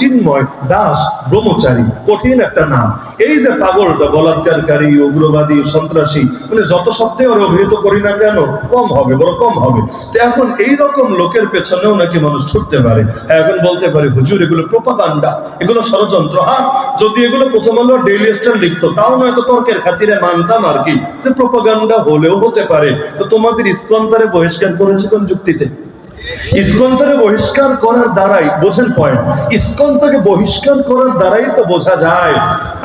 চিন্ময় দাস ব্রহ্মচারী, কঠিন একটা নাম। এই যে পাগলটা বলাৎকারী উগ্রবাদী, সন্ত্রাসী মানে যত শব্দে ওর অভিহিত করি না কেন, কম হবে, বড় কম হবে। তো এখন এই রকম লোকের পেছনেও নাকি মানুষ ছুটতে পারে। এখন বলতে পারে, হুজুর, এগুলো প্রোপাগান্ডা, এগুলো ষড়যন্ত্র হ্যাঁ? যদি এগুলো প্রথম আলো ডেইলি স্টার লিখতো, তাও নয়তো তর্কের খাতিরে মানতাম আর কি। যে প্রোপাগান্ডা হলেও হতে পারে। তো তোমাদের ইস্কন তারে বহিষ্কার করেছে কোন যুক্তিতে? ইস্কন্তকে বহিষ্কার করার দ্বারাই, বোঝেন পয়েন্ট ইস্কন থেকে বহিষ্কার করার দ্বারাই তো বোঝা যায়।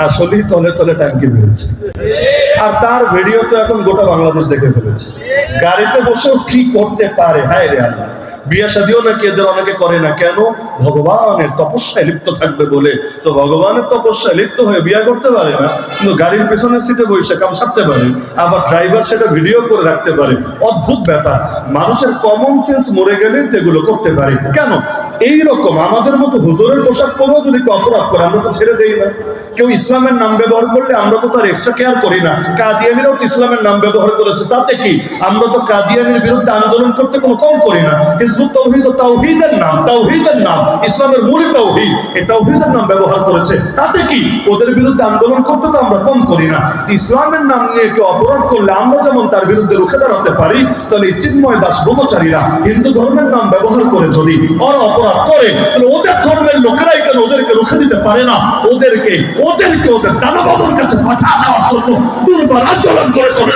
আসলেই তলে তলে ট্যাঙ্কি বেড়েছে। আর তার ভিডিও তো এখন গোটা বাংলাদেশ দেখে ফেলেছে। গাড়িতে বসেও কি করতে পারে? হায় রে আল্লাহ। বিয়ে এদের অনেকে করে না। কেন? ভগবানের তপস্যায় লিপ্ত থাকবে বলে। তো ভগবানের তপস্যায় লিপ্ত হয়ে বিয়ে করতে পারে না, কিন্তু গাড়ির পেছনের সিটে বসে কাম সারতে পারে, আবার ড্রাইভার সেটা ভিডিও করে রাখতে পারে। অদ্ভুত ব্যাপার। মানুষের কমন সেন্স মরে গেলেই তো এগুলো করতে পারে। কেন? এই রকম আমাদের মতো হুজুরের পোশাক পরেও যদি অপরাধ করে, আমরা তো ছেড়ে দেই না। কেউ ইসলামের নাম ব্যবহার করলে আমরা তো তার এক্সট্রা কেয়ার করি না। কাদিয়ানিরাও তো ইসলামের নাম ব্যবহার করেছে। তাতে কি? আমরা তো কাদিয়ানির বিরুদ্ধে আন্দোলন করতে কোনো কম করি না। হিজবুত তাওহীদ ও তাওহীদের নাম তাওহীদের নাম, ইসলামের মূল তাওহীদ, এই তাওহীদের নাম ব্যবহার করেছে। তাতে কি? ওদের বিরুদ্ধে আন্দোলন করতে তো আমরা কম করি না। ইসলামের নাম নিয়ে কেউ অপরাধ করলে আমরা যেমন তার বিরুদ্ধে রুখে দাঁড়াতে পারি, তাহলে চিন্ময় দাস ব্রহ্মচারীরা হিন্দু ধর্মের নাম ব্যবহার করে যদি ওরা অপরাধ করে, তাহলে ওদের রুখে দিতে পারে না, ওদেরকে ওদেরকে ওদের দানবাবুর কাছে পাঠা দেওয়ার জন্য দুর্বার আন্দোলন করে তোলে।